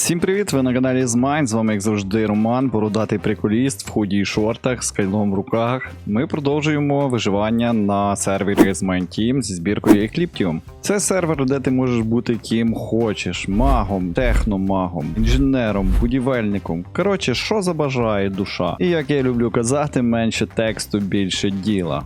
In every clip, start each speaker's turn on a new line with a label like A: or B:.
A: Всім привіт! Ви на каналі Змайн. З вами, як завжди, Роман, бородатий приколіст в худі і шортах з кайлом в руках. Ми продовжуємо виживання на сервері Змайн Team зі збіркою Ecliptium. Це сервер, де ти можеш бути ким хочеш: магом, техномагом, інженером, будівельником. Коротше, що забажає душа. І як я люблю казати, менше тексту, більше діла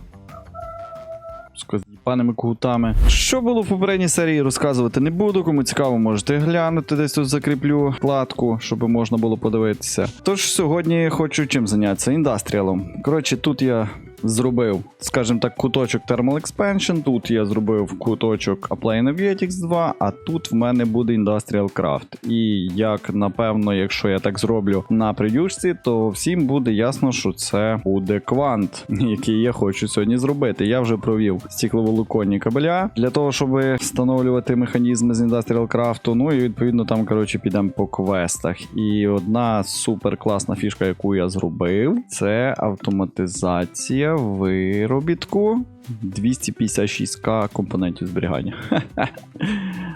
A: з паними кутами. Що було в попередній серії, розказувати не буду. Кому цікаво, можете глянути. Десь тут закріплю вкладку, щоб можна було подивитися. Тож сьогодні хочу чим зайнятися індастріалом. Коротше, тут я. Зробив, скажімо так, куточок Thermal Expansion, тут я зробив куточок Apply Energetics 2, а тут в мене буде Industrial Craft. І як напевно, якщо я так зроблю на придюшці, то всім буде ясно, що це буде квант, який я хочу сьогодні зробити. Я вже провів стікловолоконні кабеля для того, щоб встановлювати механізми з Industrial Craft. Ну і відповідно там, коротше, підемо по квестах. І одна супер класна фішка, яку я зробив, це автоматизація виробітку 256к компонентів зберігання.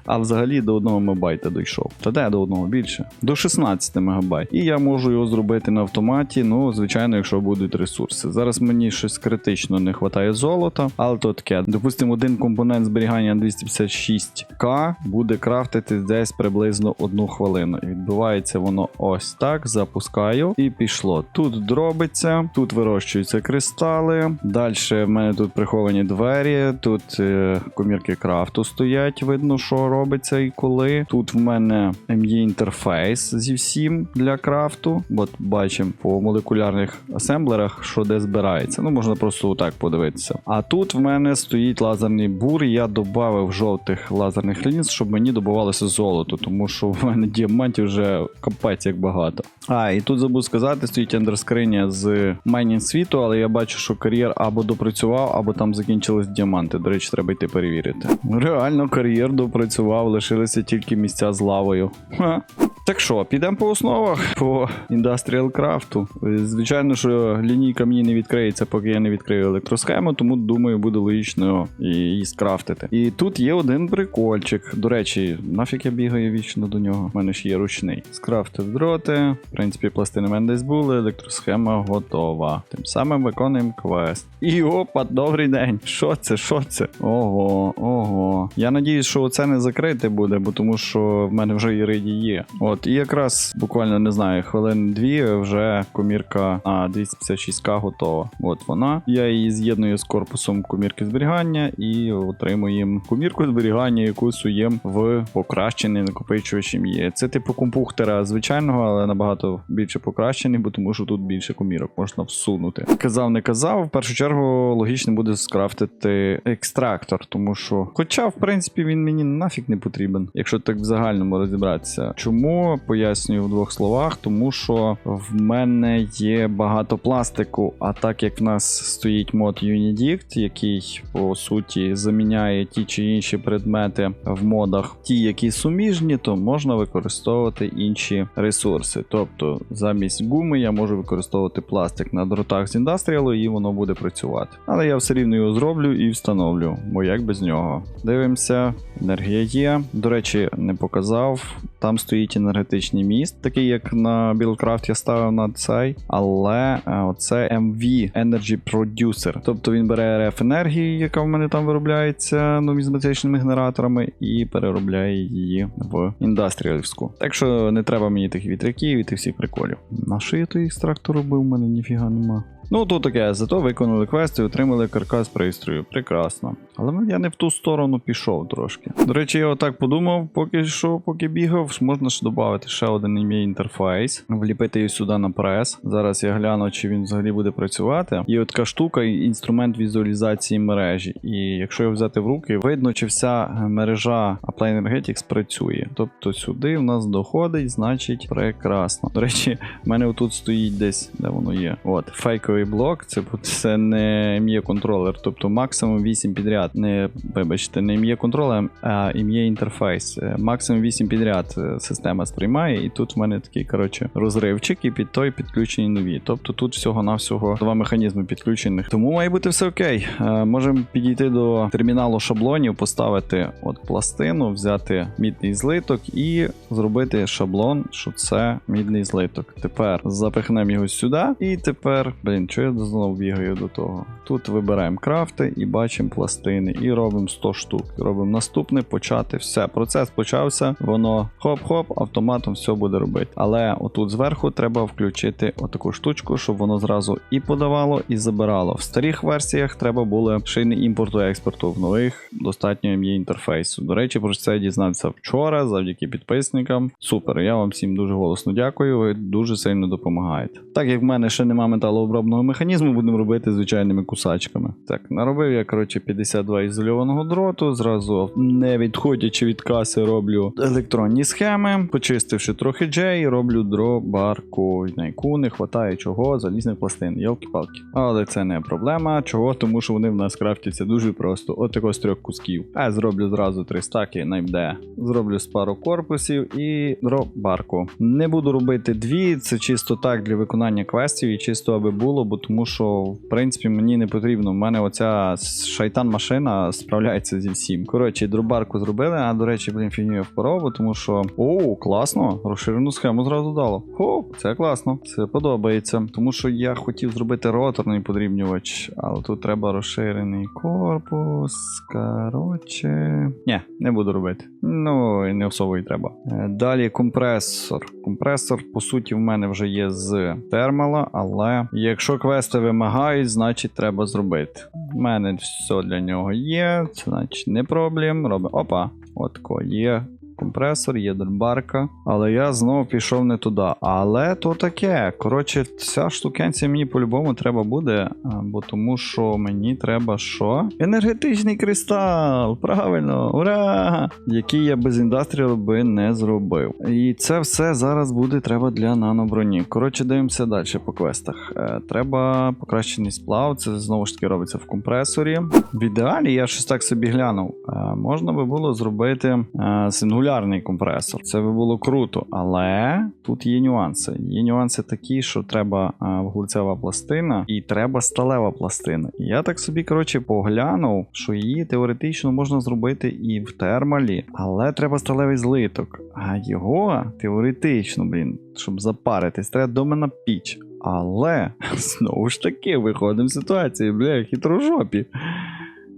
A: А взагалі до 1 МБ дійшов. Та де до одного більше? До 16 МБ. І я можу його зробити на автоматі. Ну, звичайно, якщо будуть ресурси. Зараз мені щось критично не вистачає золота, але то таке. Допустимо, один компонент зберігання 256к буде крафтити десь приблизно одну хвилину. І відбувається воно ось так. Запускаю і пішло. Тут дробиться, тут вирощуються кристали. Далі в мене тут приховані двері, тут е, комірки крафту стоять, видно, що робиться і коли. Тут в мене є інтерфейс зі всім для крафту. От бачимо по молекулярних асемблерах, що де збирається. Ну, можна просто отак подивитися. А тут в мене стоїть лазерний бур. і Я додав жовтих лазерних лінз, щоб мені добувалося золото, тому що в мене діамантів вже капець як багато. А, і тут забув сказати, стоїть ендерскриня з майнінг світу, але я бачу, що кар'єр або допрацював, або там закінчились діаманти. До речі, треба йти перевірити. Реально, кар'єр допрацював, лишилися тільки місця з лавою. Ха. Так що, підемо по основах по індастріал крафту. Звичайно, що лінійка мені не відкриється, поки я не відкрию електросхему, тому думаю, буде логічно її скрафтити. І тут є один прикольчик. До речі, нафіг я бігаю вічно до нього. У мене ж є ручний. Скрафтив дроти. В принципі, пластини в мене десь були, електросхема готова. Тим самим виконуємо квест. І опа, добрий день. Що це? Що це? Ого, ого. Я надіюсь, що це не закрите буде, бо тому що в мене вже іриді є. От, і якраз буквально не знаю, хвилин дві вже комірка а, 256к готова. От вона. Я її з'єдную з корпусом комірки зберігання і отримуємо комірку зберігання, яку суєм в покращений накопичувач є. Це типу компухтера звичайного, але набагато більше покращений, бо тому що тут більше комірок можна всунути. Казав, не казав. В першу чергу логічно буде скрафтити екстрактор, тому що, хоча, в принципі, він мені нафіг не потрібен, якщо так в загальному розібратися. Чому пояснюю в двох словах? Тому що в мене є багато пластику, а так як в нас стоїть мод Unidict, який по суті заміняє ті чи інші предмети в модах, ті, які суміжні, то можна використовувати інші ресурси. Тобто, замість гуми я можу використовувати пластик на дротах з індастріалу, і воно буде працювати. Але я все рівно його зроблю і встановлю, бо як без нього. Дивимося, енергія є. До речі, не показав. Там стоїть енергетичний міст, такий як на Buildcraft я ставив на цей, але е, оце MV Energy Producer. Тобто він бере РФ енергії, яка в мене там виробляється нумізматичними генераторами, і переробляє її в індастріалівську. Так що не треба мені тих вітряків і тих всіх приколів. На що я той екстрактор робив, у мене ніфіга нема. Ну, то таке, зато виконали квест і отримали каркас пристрою. Прекрасно. Але я не в ту сторону пішов трошки. До речі, я отак подумав, поки що, поки бігав, можна ж додати ще один ім'я інтерфейс, вліпити її сюди на прес. Зараз я гляну, чи він взагалі буде працювати. І от така штука, інструмент візуалізації мережі. І якщо його взяти в руки, видно, чи вся мережа Apply Energetics працює. Тобто сюди в нас доходить, значить, прекрасно. До речі, в мене отут стоїть десь, де воно є. От, фейковий базовий блок, це, це не ім'є контролер, тобто максимум 8 підряд. Не вибачте, не ім'є контролер, а ім'є інтерфейс. Е, Максимум 8 підряд е, система сприймає, і тут в мене такий коротше розривчик, і під той підключені нові. Тобто тут всього-навсього два механізми підключених. Тому має бути все окей. Е, Можемо підійти до терміналу шаблонів, поставити от пластину, взяти мідний злиток і зробити шаблон, що це мідний злиток. Тепер запихнемо його сюди, і тепер, блін, що я знову бігаю до того? Тут вибираємо крафти і бачимо пластини, і робимо 100 штук. Робимо наступне, почати. Все, процес почався, воно хоп-хоп, автоматом все буде робити. Але отут зверху треба включити отаку штучку, щоб воно зразу і подавало, і забирало. В старих версіях треба було шини імпорту експорту. В нових достатньо є інтерфейсу. До речі, про це дізнався вчора, завдяки підписникам. Супер, я вам всім дуже голосно дякую. Ви дуже сильно допомагаєте. Так як в мене ще немає металообробного механізму, будемо робити звичайними кусачками. Так, наробив я коротше 52 ізольованого дроту. Зразу не відходячи від каси, роблю електронні схеми, почистивши трохи джей, роблю дробарку, на яку не вистачає чого, залізних пластин. Йолки-палки. Але це не проблема. Чого? Тому що вони в нас крафтяться дуже просто. От з трьох кусків. А зроблю зразу три стаки, найде. Зроблю з пару корпусів і дробарку. Не буду робити дві, це чисто так для виконання квестів і чисто аби було, бо тому що, в принципі, мені не потрібно. У мене оця шайтан-машина справляється зі всім. Коротше, дробарку зробили, а до речі, блін, фігню я впоров, тому що. О, класно! Розширену схему зразу дало. О, це класно, це подобається. Тому що я хотів зробити роторний подрібнювач, але тут треба розширений корпус. Коротше. Ні, не буду робити. Ну, не особо і треба. Е, Далі компресор. Компресор, по суті, в мене вже є з термала, але якщо квести вимагають, значить треба зробити. У мене все для нього є, це значить не проблем. Робимо. Опа, отко є. Компресор, є дербарка, але я знову пішов не туди. Але то таке. Коротше, ця штукенція мені по-любому треба буде, бо тому що мені треба що? Енергетичний кристал! Правильно, ура! Який я без індастріал би не зробив. І це все зараз буде треба для наноброні. Коротше, дивимося далі по квестах. Е, треба покращений сплав, це знову ж таки робиться в компресорі. В ідеалі я щось так собі глянув. Е, можна би було зробити е, сингулярний компресор. Це би було круто, але тут є нюанси. Є нюанси такі, що треба е, вуглецева пластина і треба сталева пластина. Я так собі, коротше, поглянув, що її теоретично можна зробити і в термалі, але треба сталевий злиток. А його теоретично, блін, щоб запаритись, треба домена піч. Але знову ж таки виходимо з ситуації, бля, хитрожопі.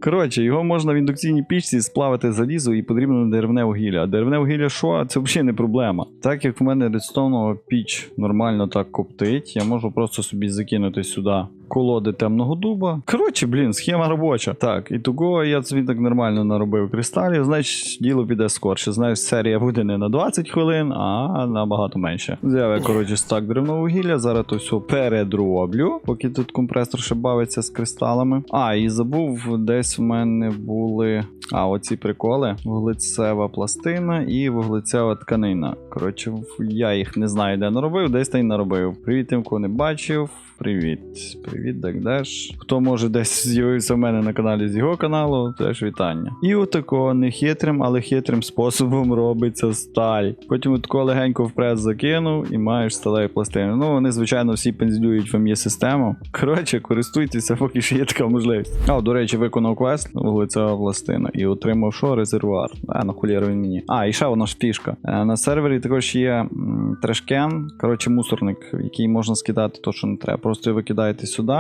A: Коротше, його можна в індукційній пічці сплавити залізо і потрібно деревне вугілля. А деревне вугілля що? Це взагалі не проблема. Так як в мене редстоунова піч нормально так коптить, я можу просто собі закинути сюди колоди темного дуба. Коротше, блін, схема робоча. Так, і того я собі так нормально наробив кристалів, значить діло піде скорше. Знаєш, серія буде не на 20 хвилин, а набагато менше. Взяв я, коротше, стак деревного вугілля, зараз то все передроблю, поки тут компресор ще бавиться з кристалами. А, і забув, десь в мене були. А, оці приколи: вуглецева пластина і вуглецева тканина. Коротше, я їх не знаю, де наробив, десь та й наробив. Привіт тим, кого не бачив. Привіт. Привіт, Дагдеш. Хто може десь з'явився в мене на каналі з його каналу, теж вітання. І отако нехитрим, але хитрим способом робиться сталь. Потім отако легенько в прес закинув і маєш сталеві пластини. Ну, вони, звичайно, всі пензлюють в є систему. Коротше, користуйтеся, поки ще є така можливість. А, до речі, виконав квест вуглецева пластина і отримав що? Резервуар. А, на хулєру він мені. А, і ще вона ж фішка. Е, На сервері також є трешкен, коротше, мусорник, в який можна скидати то, що не треба. Просто його викидаєте сюди,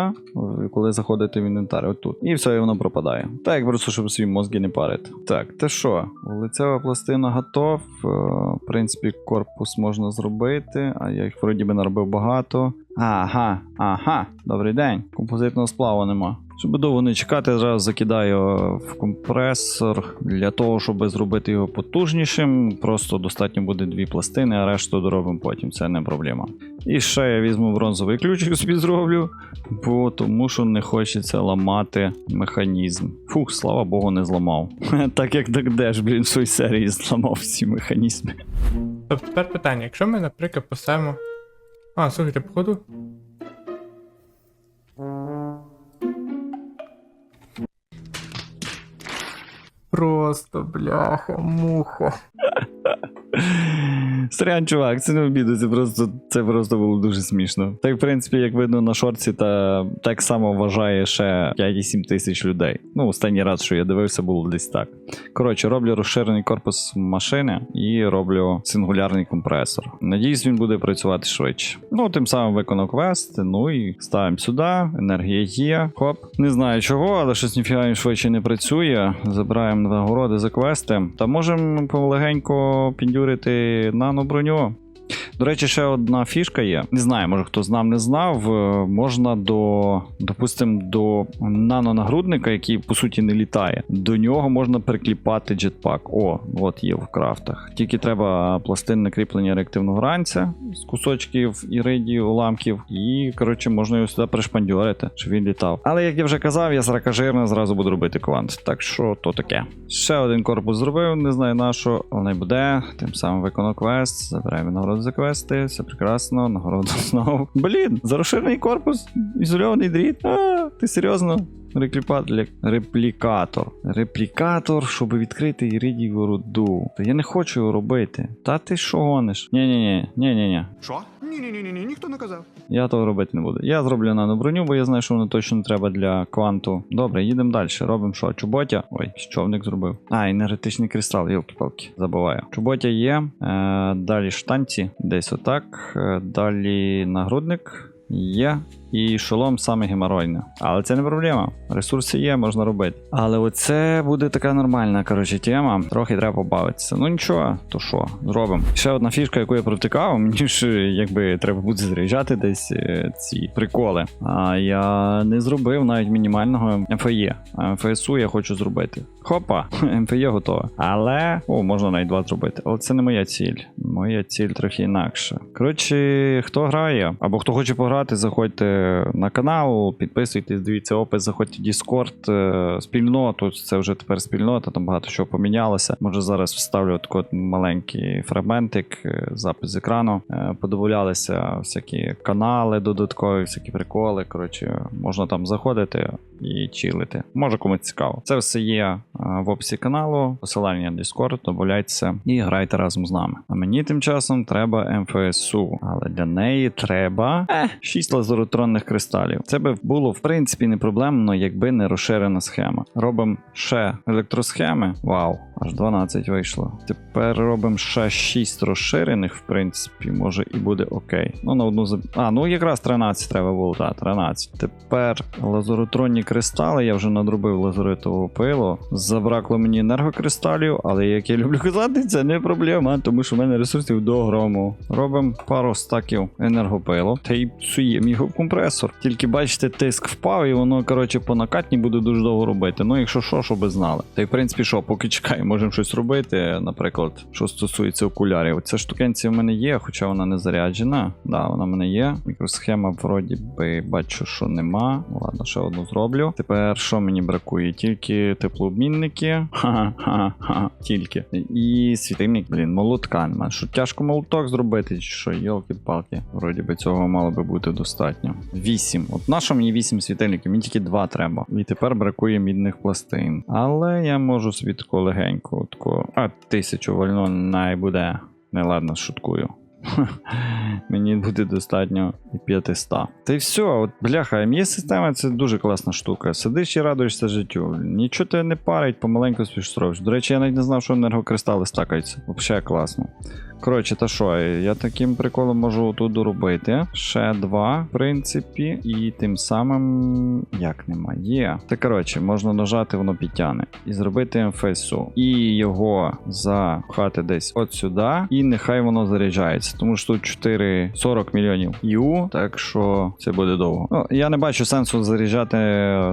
A: коли заходите в інвентар, отут. І все, і воно пропадає. Так, як просто, щоб свої мозги не парити. Так, те що? Лицева пластина готов. Е, В принципі, корпус можна зробити, а я їх вроді би наробив багато. Ага, ага, добрий день. Композитного сплаву нема. Щоб довго не чекати, зразу закидаю в компресор. Для того, щоб зробити його потужнішим, просто достатньо буде дві пластини, а решту доробимо потім, це не проблема. І ще я візьму бронзовий ключик собі зроблю, бо тому що не хочеться ламати механізм. Фух, слава Богу, не зламав. Так як Дагдеш, блін, в своїй серії зламав всі механізми.
B: Тобто тепер питання, якщо ми, наприклад, поставимо. А, слухайте, походу. Просто бляха, муха.
A: Сорян, чувак, це не обіду, це просто, це просто було дуже смішно. Так, в принципі, як видно на шорці, та так само вважає ще 5,7 тисяч людей. Ну, останній раз, що я дивився, було десь так. Коротше, роблю розширений корпус машини і роблю сингулярний компресор. Надіюсь, він буде працювати швидше. Ну, тим самим виконав квест. Ну і ставимо сюди. Енергія є. Хоп. Не знаю чого, але щось ніфіга швидше не працює. Забираємо нагороди за квести. Та можемо полегенько піндюрити наноброню. До речі, ще одна фішка є. Не знаю, може хто знав, не знав. Е, Можна до, допустимо, до нанонагрудника, який по суті не літає. До нього можна прикліпати джетпак. О, от є в крафтах. Тільки треба пластинне кріплення реактивного ранця з кусочків іридію, уламків, і коротше можна його сюди пришпандьорити, щоб він літав. Але як я вже казав, я сракажирна зразу буду робити квант. Так що то таке. Ще один корпус зробив, не знаю на що, але буде. Тим самим виконав квест. Забираємо нагороду за квести, все прекрасно, нагороду знову. Блін, за розширений корпус, ізольований дріт. А, ти серйозно? Рекліпа... Реплікатор. Реплікатор, щоб відкрити іридієву руду. Та я не хочу його робити. Та ти що гониш? Ні-ні-ні, ні-ні-ні.
C: Що? Ні, ні, ні, ні, ніхто не казав.
A: Я того робити не буду. Я зроблю наноброню, бо я знаю, що воно точно треба для кванту. Добре, їдемо далі. Робимо що? Чуботя. Ой, човник зробив. А, енергетичний кристал, йолки-палки. Забуваю. Чуботя є. Е, далі штанці, десь отак. Е, далі нагрудник є. І шолом саме геморойне. Але це не проблема. Ресурси є, можна робити. Але оце буде така нормальна, коротше, тема. Трохи треба побавитися. Ну нічого, то що, зробимо. Ще одна фішка, яку я провтикав, мені ж якби треба буде заряджати десь е, ці приколи. А я не зробив навіть мінімального МФЄ. А МФСУ я хочу зробити. Хопа, МФЄ готове. Але. О, можна навіть два зробити. Але це не моя ціль. Моя ціль трохи інакша. Коротше, хто грає, або хто хоче пограти, заходьте на канал, підписуйтесь, дивіться опис, заходьте в Discord, е, спільноту. Це вже тепер спільнота, там багато чого помінялося. Може зараз вставлю такий маленький фрагментик, е, запис з екрану. Е, Подивлялися всякі канали додаткові, всякі приколи. Коротше, можна там заходити і чилити. Може комусь цікаво. Це все є в описі каналу, посилання на Discord, додавайтеся і грайте разом з нами. А мені тим часом треба МФСУ, але для неї треба е, 6 лазеротронних кристалів. Це би було в принципі не проблемно, якби не розширена схема. Робимо ще електросхеми. Вау, аж 12 вийшло. Тепер робимо ще 6 розширених, в принципі, може і буде окей. Ну, на одну заб... А, ну якраз 13 треба було, так, 13. Тепер лазеротронні кристали, я вже надробив лазеритового пилу. Забракло мені енергокристалів, але як я люблю казати, це не проблема, тому що в мене ресурсів до грому. Робимо пару стаків енергопилу та й псуємо його в компресор. Тільки бачите, тиск впав, і воно, коротше, по накатні буде дуже довго робити. Ну, якщо що, щоб знали. Та й в принципі, що, поки чекаємо, можемо щось робити. Наприклад, що стосується окулярів. Ця штукенція в мене є, хоча вона не заряджена. Да, вона в мене є. Мікросхема, вроді би, бачу, що нема. Ладно, ще одну зроблю. Тепер що мені бракує? Тільки теплообмінники. Ха-ха-ха. Тільки. І світильник, блін, молотка. Що тяжко молоток зробити, що, йолки-палки. Вроді би цього мало би бути достатньо. Вісім. От на що мені вісім світильників? Мені тільки два треба. І тепер бракує мідних пластин. Але я можу собі легенько. таку. А, тисячу вольно най буде. Не ладно, шуткую. Мені буде достатньо і 500. Та й все, от бляха, мє система це дуже класна штука. Сидиш і радуєшся життю. Нічого тебе не парить, помаленьку спішстроїш. До речі, я навіть не знав, що енергокристали стакаються. Взагалі класно. Коротше, та що, я таким приколом можу тут доробити. Ще два, в принципі, і тим самим. Як нема? Є. Та коротше, можна нажати, воно підтягне. І зробити МФСУ. І його запхати десь от сюди. І нехай воно заряджається. Тому що тут 4 40 мільйонів ю, так що це буде довго. Ну, я не бачу сенсу заряджати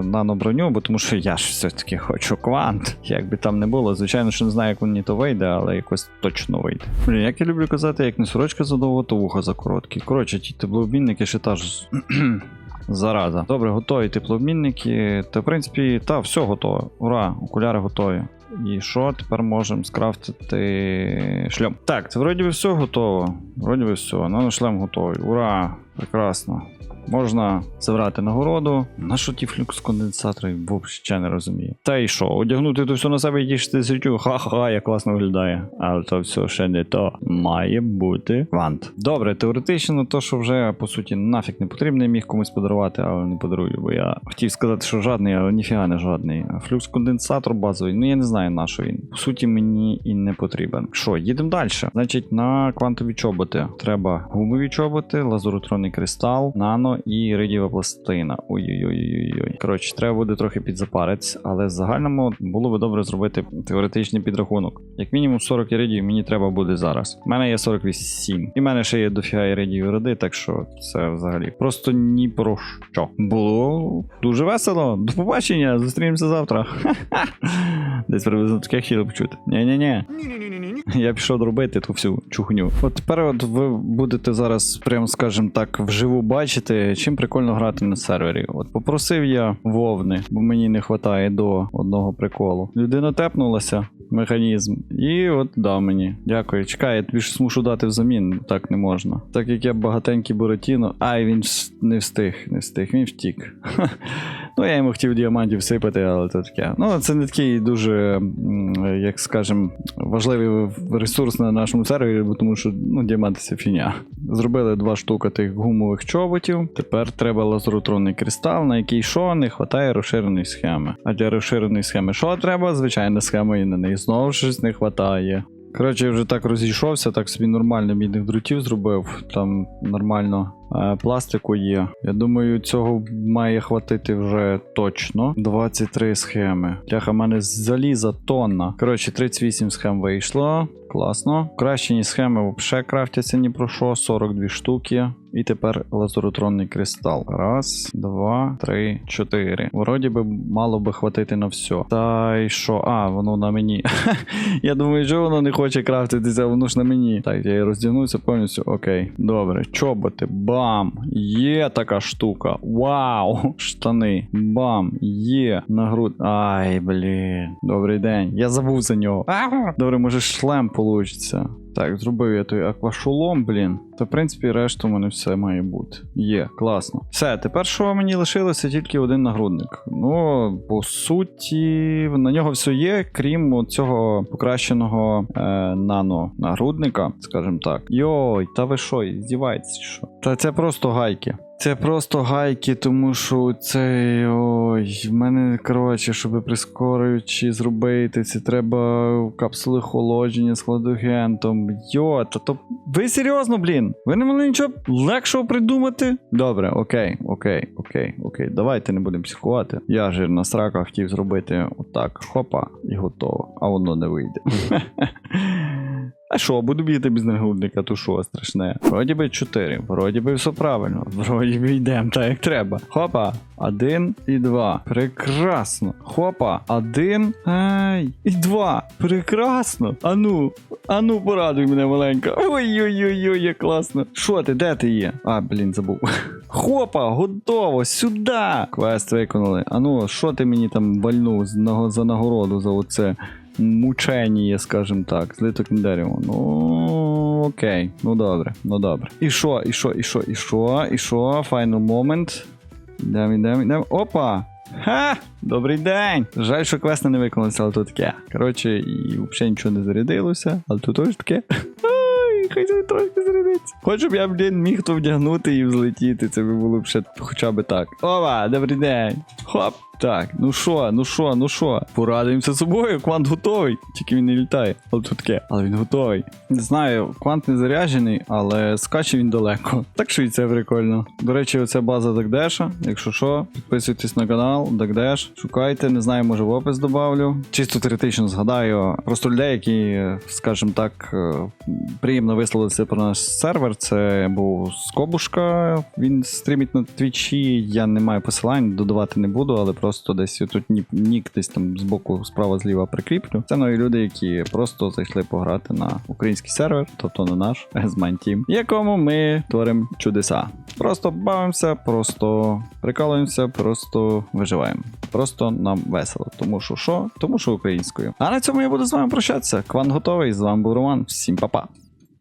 A: наноброню, бо тому що я ж все-таки хочу квант. Як би там не було. Звичайно, що не знаю, як мені то вийде, але якось точно вийде. Блін, як я люблю казати, як не сорочка задовго, то вуха за короткі. Коротше, ті теплообмінники ще та ж. Зараза. Добре, готові теплообмінники. Та в принципі, та, все готове. Ура, окуляри готові. І що, тепер можемо скрафтити шлем. Так, це вроді би все готово. Вроді би все. Наношлем готовий. Ура! Прекрасно. Можна забрати нагороду. На що ті флюкс конденсатори взагалі не розумію. Та й що, одягнути то все на себе і тішити життю. Ха-ха, як класно виглядає. Але то все ще не то. Має бути квант. Добре, теоретично, то що вже по суті нафіг не потрібно, міг комусь подарувати, але не подарую, бо я хотів сказати, що жадний, але ніфіга не жадний. Флюкс конденсатор базовий, ну я не знаю на що він. По суті, мені і не потрібен. Що, їдемо далі. Значить, на квантові чоботи треба гумові чоботи, лазуротронний кристал, нано і іридієва пластина. Ой-ой-ой-ой-ой. Коротше, треба буде трохи підзапаритись, але в загальному було би добре зробити теоретичний підрахунок. Як мінімум 40 іридів мені треба буде зараз. У мене є 48. І в мене ще є дофіга іридів роди, так що це взагалі просто ні про що. Було дуже весело. До побачення, зустрінемося завтра. Десь приблизно таке хотіли почути. Ні-ні-ні. Я пішов робити ту всю чухню. От тепер от ви будете зараз, прям скажем так, вживу бачити, чим прикольно грати на сервері. От попросив я вовни, бо мені не вистачає до одного приколу. Людина тепнулася. Механізм, і от дав мені. Дякую. Чекай, я тобі щось мушу дати взамін. Так не можна. Так як я багатенький Буратіно. Ай, він не встиг, не встиг, він втік. Ну, я йому хотів діамантів сипати, але то таке. Ну, це не такий дуже, як скажем, важливий ресурс на нашому сервері, тому що ну, діаманти це фіня. Зробили два штука тих гумових чоботів. Тепер треба лазуротронний кристал, на який що не вистачає розширеної схеми. А для розширеної схеми що треба? Звичайна схема, і на неї знову щось не вистачає. Коротше, я вже так розійшовся, так собі нормально мідних дротів зробив. Там нормально е, пластику є. Я думаю, цього має хватити вже точно. 23 схеми. Бляха, в мене заліза тонна. Коротше, 38 схем вийшло. Класно. Кращені схеми взагалі крафтяться ні про що. 42 штуки. І тепер лазуротронний кристал. Раз, два, три, чотири. Вроді би мало би хватити на все. Та й що? А, воно на мені. Я думаю, що воно не хоче крафтитися, воно ж на мені. Так, я роздягнуся повністю. Окей. Добре. Чоботи. Бам! Є така штука. Вау! Штани. Бам! Є. На груд. Ай, блін. Добрий день. Я забув за нього. Добре, може шлем получиться. Так, зробив я той аквашолом, блін. Та в принципі, решту в мене все має бути. Є, класно. Все, тепер що мені лишилося тільки один нагрудник. Ну, по суті, на нього все є, крім цього покращеного е, нано нагрудника, скажімо так. Йой, та ви що, здіваєтесь, що? Та це просто гайки. Це просто гайки, тому що це. Ой, в мене, коротше, щоб прискорюючи зробити, це треба капсули холодження з хладогентом. Йо, та то. Ви серйозно, блін? Ви не могли нічого легшого придумати? Добре, окей, окей, окей, окей. Давайте не будемо психувати. Я ж на сраках хотів зробити отак. Хопа, і готово. А воно не вийде. А що, буду бігти без нагрудника, то що страшне? Вроді би 4, вроді би все правильно. Вроді би йдемо так, як треба. Хопа, один і два. Прекрасно. Хопа, один. Ай, і два. Прекрасно. Ану, ану, порадуй мене маленька. Ой-ой-ой, як класно. Що ти, де ти є? А, блін, забув. Хопа, готово, сюди. Квест виконали. Ану, що ти мені там вальнув за нагороду за оце? Мучення, скажімо так, злиток дерево. Ну окей, ну добре, ну добре. І що, і що, і що, і що, і що, final moment. Ідемо, ідемо, ідемо. Опа! Ха! Добрий день! Жаль, що квест не виконався, але то таке. Коротше, і взагалі нічого не зарядилося, але тут теж таке. Ай, хай трошки зарядиться. Хоч щоб я, блін, міг то вдягнути і взлетіти, це би було б ще хоча б так. Опа, добрий день. Хоп. Так, ну що, ну що, ну що? Порадуємося собою, квант готовий. Тільки він не літає. Але тут таке, але він готовий. Не знаю, квант не заряджений, але скаче він далеко. Так що і це прикольно. До речі, оця база Дагдеша. Якщо що, підписуйтесь на канал, Дагдеш. Шукайте, не знаю, може в опис добавлю. Чисто теоретично згадаю. Просто людей, які, скажімо так, е, приємно висловилися про наш сервер. Це був Скобушка. Він стрімить на твічі. Я не маю посилань, додавати не буду, але просто десь тут нік, десь там збоку справа зліва прикріплю. Це нові люди, які просто зайшли пограти на український сервер, тобто на наш Ezman Team, якому ми творимо чудеса. Просто бавимося, просто прикалуємося, просто виживаємо. Просто нам весело. Тому що що? Тому що українською. А на цьому я буду з вами прощатися. Кван готовий. З вами був Роман. Всім па-па.